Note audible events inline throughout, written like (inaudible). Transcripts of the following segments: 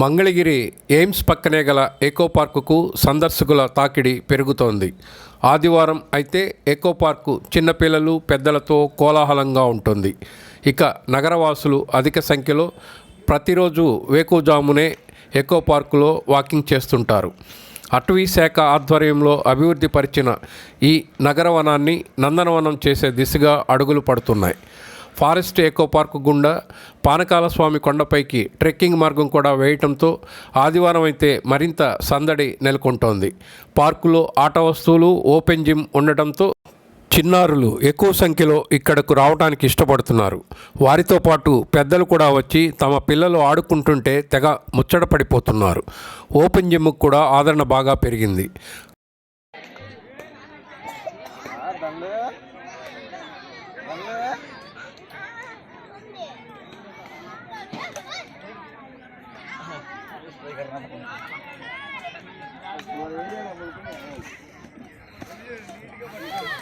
Mangalagiri AIIMS పక్కనే గల echo పార్కుకు సందర్శకుల తాకిడి పెరుగుతోంది. ఆదివారం అయితే ఎకో పార్కు చిన్నపిల్లలు పెద్దలతో కోలాహలంగా ఉంటుంది. ఇక నగరవాసులు అధిక సంఖ్యలో ప్రతిరోజు వేకుజామునే ఎకో పార్కులో వాకింగ్ చేస్తుంటారు. అటవీ శాఖ ఆధ్వర్యంలో అభివృద్ధి పరిచిన ఈ నగరవనాన్ని నందనవనం చేసే దిశగా అడుగులు పడుతున్నాయి. ఫారెస్ట్ ఎకో పార్క్ గుండా పానకాల స్వామి కొండపైకి ట్రెక్కింగ్ మార్గం కూడా వేయటంతో ఆదివారం అయితే మరింత సందడి నెలకొంటోంది. పార్కులో ఆట వస్తువులు ఓపెన్ జిమ్ ఉండటంతో చిన్నారులు ఎక్కువ సంఖ్యలో ఇక్కడకు రావడానికి ఇష్టపడుతున్నారు. వారితో పాటు పెద్దలు కూడా వచ్చి తమ పిల్లలు ఆడుకుంటుంటే తెగ ముచ్చట పడిపోతున్నారు. ఓపెన్ జిమ్కు కూడా ఆదరణ బాగా పెరిగింది.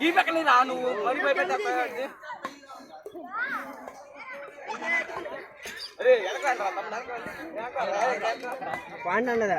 ఈ పక్కన రా నువ్వు. మరి భయపెట్టా. పాండదా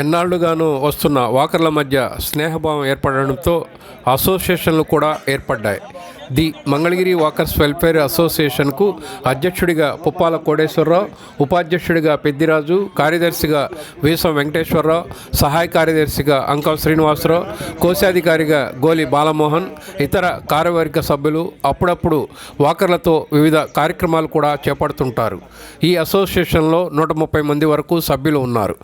ఎన్నాళ్ళుగానూ వస్తున్న వాకర్ల మధ్య స్నేహభావం ఏర్పడడంతో అసోసియేషన్లు కూడా ఏర్పడ్డాయి. ది మంగళగిరి వాకర్స్ వెల్ఫేర్ అసోసియేషన్కు అధ్యక్షుడిగా పుప్పాల కోడేశ్వరరావు ఉపాధ్యక్షుడిగా పెద్దిరాజు కార్యదర్శిగా వీసం వెంకటేశ్వరరావు సహాయ కార్యదర్శిగా అంకం శ్రీనివాసరావు కోశాధికారిగా గోలి బాలమోహన్ ఇతర కార్యవర్గ సభ్యులు అప్పుడప్పుడు వాకర్లతో వివిధ కార్యక్రమాలు కూడా చేపడుతుంటారు. ఈ అసోసియేషన్లో నూట ముప్పై మంది వరకు సభ్యులు ఉన్నారు.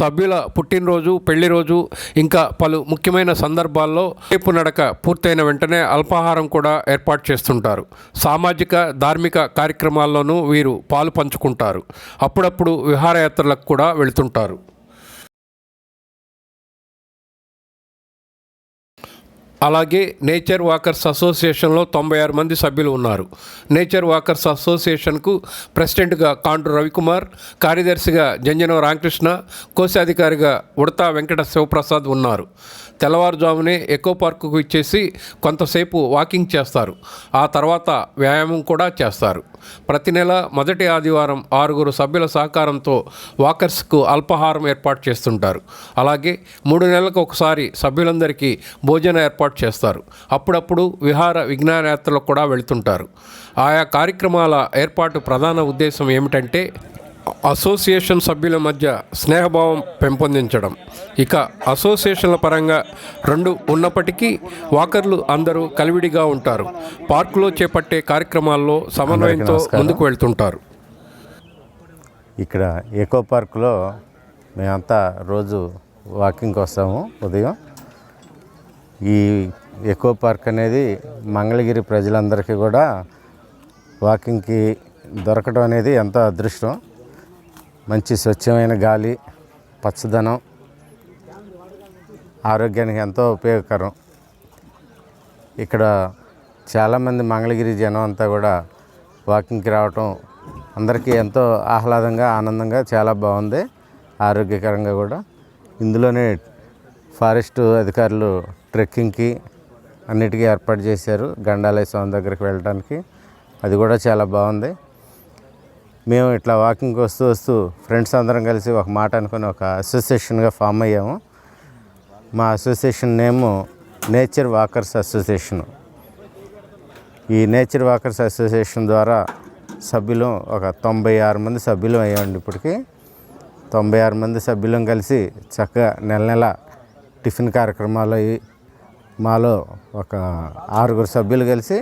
సభ్యుల పుట్టినరోజు పెళ్ళి రోజు ఇంకా పలు ముఖ్యమైన సందర్భాల్లో రేపు నడక పూర్తయిన వెంటనే అల్పాహారం కూడా ఏర్పాటు చేస్తుంటారు. సామాజిక ధార్మిక కార్యక్రమాల్లోనూ వీరు పాలు పంచుకుంటారు. అప్పుడప్పుడు విహారయాత్రలకు కూడా వెళ్తుంటారు. అలాగే నేచర్ వాకర్స్ అసోసియేషన్లో తొంభై ఆరు మంది సభ్యులు ఉన్నారు. నేచర్ వాకర్స్ అసోసియేషన్కు ప్రెసిడెంట్గా కాండ్రు రవికుమార్ కార్యదర్శిగా జంజనవ రామకృష్ణ కోశాధికారిగా ఉడతా వెంకట శివప్రసాద్ ఉన్నారు. తెల్లవారుజామునే ఎకో పార్కుకు ఇచ్చేసి కొంతసేపు వాకింగ్ చేస్తారు. ఆ తర్వాత వ్యాయామం కూడా చేస్తారు. ప్రతి నెల మొదటి ఆదివారం ఆరుగురు సభ్యుల సహకారంతో వాకర్స్కు అల్పాహారం ఏర్పాటు చేస్తుంటారు. అలాగే మూడు నెలలకు ఒకసారి సభ్యులందరికీ భోజన ఏర్పాటు చేస్తారు. అప్పుడప్పుడు విహార విజ్ఞానయాత్రలకు కూడా వెళ్తుంటారు. ఆయా కార్యక్రమాల ఏర్పాటు ప్రధాన ఉద్దేశం ఏమిటంటే అసోసియేషన్ సభ్యుల మధ్య స్నేహభావం పెంపొందించడం. ఇక అసోసియేషన్ల పరంగా రెండు ఉన్నప్పటికీ వాకర్లు అందరూ కలివిడిగా ఉంటారు. పార్కులో చేపట్టే కార్యక్రమాల్లో సమన్వయంతో. ముందుకు వెళ్తుంటారు. ఇక్కడ ఎకో పార్క్లో మేమంతా రోజు వాకింగ్కి వస్తాము ఉదయం. ఈ ఎకో పార్క్ అనేది మంగళగిరి ప్రజలందరికీ కూడా వాకింగ్కి దొరకడం అనేది ఎంతో అదృష్టం. మంచి స్వచ్ఛమైన గాలి పచ్చదనం ఆరోగ్యానికి ఎంతో ఉపయోగకరం. ఇక్కడ చాలామంది మంగళగిరి జనం అంతా కూడా వాకింగ్కి రావటం అందరికీ ఎంతో ఆహ్లాదంగా ఆనందంగా చాలా బాగుంది ఆరోగ్యకరంగా కూడా. ఇందులోనే ఫారెస్ట్ అధికారులు ట్రెక్కింగ్కి అన్నిటికీ ఏర్పాటు చేశారు గండాలయ స్వామి దగ్గరికి వెళ్ళడానికి అది కూడా చాలా బాగుంది. మేము ఇట్లా వాకింగ్కి వస్తూ వస్తూ ఫ్రెండ్స్ అందరం కలిసి ఒక మాట అనుకుని ఒక అసోసియేషన్గా ఫామ్ అయ్యాము. మా association name nature walkers association. ఈ నేచర్ వాకర్స్ అసోసియేషన్ ద్వారా సభ్యులు ఒక తొంభై ఆరు మంది సభ్యులు అయ్యామండి ఇప్పటికి. తొంభై ఆరు మంది సభ్యులం కలిసి చక్కగా నెల నెల టిఫిన్ కార్యక్రమాలు మాలో ఒక ఆరుగురు సభ్యులు కలిసి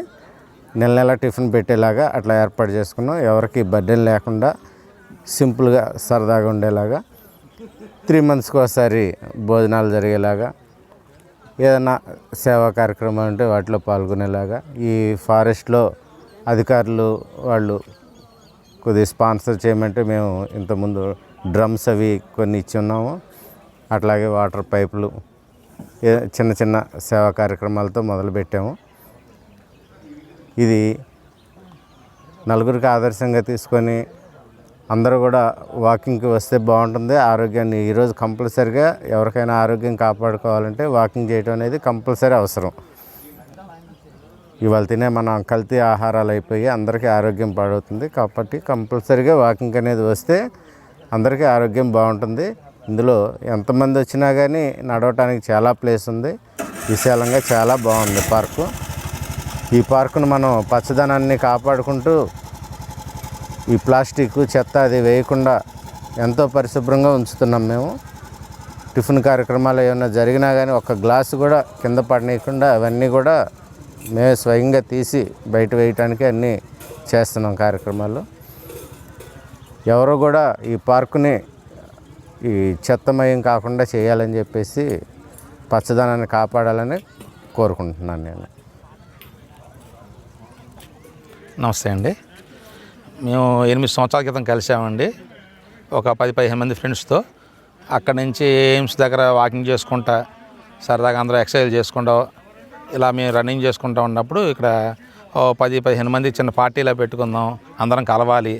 నెల నెల టిఫిన్ పెట్టేలాగా అట్లా ఏర్పాటు చేసుకున్నాం. ఎవరికి బర్డెన్ లేకుండా సింపుల్గా సరదాగా ఉండేలాగా త్రీ మంత్స్కి ఒకసారి భోజనాలు జరిగేలాగా ఏదైనా సేవా కార్యక్రమాలు ఉంటే వాటిలో పాల్గొనేలాగా ఈ ఫారెస్ట్లో అధికారులు వాళ్ళు కొద్దిగా స్పాన్సర్ చేయమంటే మేము ఇంతకుముందు డ్రమ్స్ అవి కొన్ని ఇచ్చి ఉన్నాము. అట్లాగే వాటర్ పైపులు చిన్న చిన్న సేవా కార్యక్రమాలతో మొదలుపెట్టాము. ఇది నలుగురికి ఆదర్శంగా తీసుకొని అందరూ కూడా వాకింగ్కి వస్తే బాగుంటుంది ఆరోగ్యాన్ని ఈరోజు కంపల్సరిగా ఎవరికైనా ఆరోగ్యం కాపాడుకోవాలంటే వాకింగ్ చేయడం అనేది కంపల్సరీ అవసరం. ఇవాళ తినే మనం కల్తీ ఆహారాలు అయిపోయి అందరికీ ఆరోగ్యం పాడవుతుంది కాబట్టి కంపల్సరీగా వాకింగ్ అనేది వస్తే అందరికీ ఆరోగ్యం బాగుంటుంది. ఇందులో ఎంతమంది వచ్చినా కానీ నడవటానికి చాలా ప్లేస్ ఉంది. విశాలంగా చాలా బాగుంది పార్కు. ఈ పార్కును మనం పచ్చదనాన్ని కాపాడుకుంటూ ఈ ప్లాస్టిక్ చెత్త అది వేయకుండా ఎంతో పరిశుభ్రంగా ఉంచుతున్నాం మేము. టిఫిన్ కార్యక్రమాలు ఏమైనా జరిగినా కానీ ఒక గ్లాసు కూడా కింద పడనీయకుండా అవన్నీ కూడా మేమే స్వయంగా తీసి బయట వేయటానికి అన్నీ చేస్తున్నాం కార్యక్రమాలు. ఎవరు కూడా ఈ పార్కుని ఈ చెత్తమయం కాకుండా చేయాలని చెప్పేసి పచ్చదనాన్ని కాపాడాలని కోరుకుంటున్నాను నేను. నమస్తే అండి. మేము ఎనిమిది సంవత్సరాల క్రితం కలిసామండి ఒక పది పదిహేను మంది ఫ్రెండ్స్తో. అక్కడి నుంచి ఎయిమ్స్ దగ్గర వాకింగ్ చేసుకుంటా సరదాగా అందరూ ఎక్సర్సైజ్ చేసుకుంటా ఇలా మేము రన్నింగ్ చేసుకుంటూ ఉన్నప్పుడు ఇక్కడ ఓ పది పదిహేను మంది చిన్న పార్టీలో పెట్టుకుందాం అందరం కలవాలి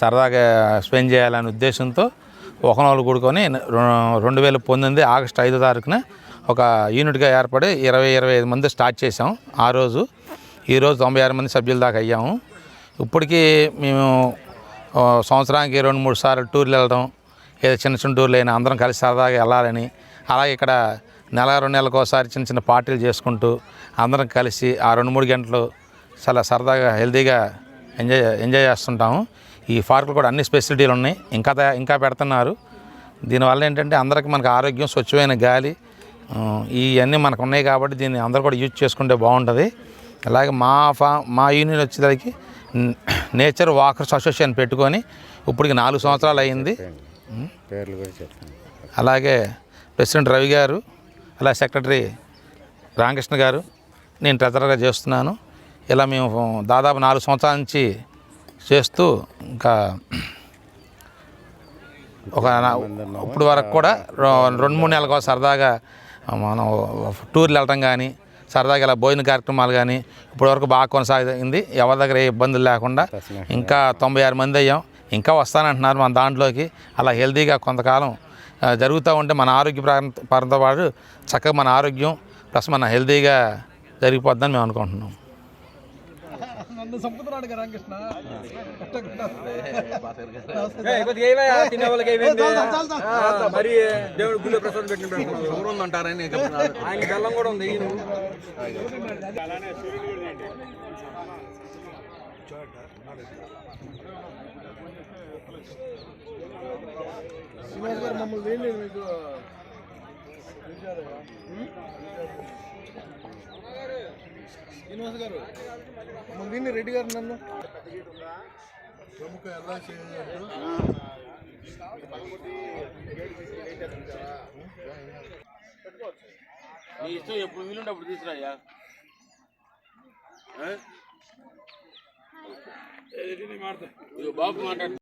సరదాగా స్పెండ్ చేయాలనే ఉద్దేశంతో ఒకనోళ్ళు కూడుకొని రెండు వేల పంతొమ్మిది ఆగస్టు ఐదో తారీఖున ఒక యూనిట్గా ఏర్పడి ఇరవై ఇరవై ఐదు మంది స్టార్ట్ చేసాం ఆ రోజు. ఈరోజు తొంభై ఆరు మంది సభ్యుల దాకా అయ్యాము. ఇప్పటికీ మేము సంవత్సరానికి రెండు మూడు సార్లు టూర్లు వెళ్ళడం ఏదో చిన్న చిన్న టూర్లు అయినా అందరం కలిసి సరదాగా వెళ్ళాలని అలాగే ఇక్కడ నెల రెండు నెలలకు ఒకసారి చిన్న చిన్న పార్టీలు చేసుకుంటూ అందరం కలిసి ఆ రెండు మూడు గంటలు చాలా సరదాగా హెల్తీగా ఎంజాయ్ ఎంజాయ్ చేస్తుంటాము. ఈ పార్కులు కూడా అన్ని ఫెసిలిటీలు ఉన్నాయి. ఇంకా ఇంకా పెడుతున్నారు. దీనివల్ల ఏంటంటే అందరికీ మనకు ఆరోగ్యం స్వచ్ఛమైన గాలి ఇవన్నీ మనకు ఉన్నాయి కాబట్టి దీన్ని అందరూ కూడా యూజ్ చేసుకుంటే బాగుంటుంది. అలాగే మా ఫా మా యూనియన్ వచ్చేసరికి నేచర్ వాకర్స్ అసోసియేషన్ పెట్టుకొని ఇప్పటికి నాలుగు సంవత్సరాలు అయింది. అలాగే ప్రెసిడెంట్ రవి గారు అలా సెక్రటరీ రామకృష్ణ గారు నేను ట్రెజరర్గా చేస్తున్నాను. ఇలా మేము దాదాపు నాలుగు సంవత్సరాల నుంచి చేస్తూ ఇంకా ఒక ఇప్పుడు వరకు కూడా రెండు మూడు నెలలకు సరదాగా మనం టూర్లు వెళ్ళటం కానీ సరదాగా ఇలా భోజన కార్యక్రమాలు కానీ ఇప్పటి వరకు బాగా కొనసాగింది. ఎవరి దగ్గర ఏ ఇబ్బందులు లేకుండా ఇంకా తొంభై ఆరు మంది అయ్యాం. ఇంకా వస్తానంటున్నారు మన దాంట్లోకి. అలా హెల్తీగా కొంతకాలం జరుగుతూ ఉంటే మన ఆరోగ్య పరంతో పరంతో పాటు చక్కగా మన ఆరోగ్యం ప్లస్ మన హెల్తీగా జరిగిపోద్దని మేము అనుకుంటున్నాం. వాళ్ళకి ఏమైంది? ఆ, మరి దేవుడు గుళ్ళో ప్రసాదం పెట్టినట్టు ఎవరు ఉందంటారని (laughs) ఆయన బెల్లం కూడా ఉంది ఈయన. రెడ్డి గారు నన్ను. నీ ఇష్టం ఎప్పుడు వీలుంటే అప్పుడు తీసుకురాయ్యా. బాబు మాట్లాడు.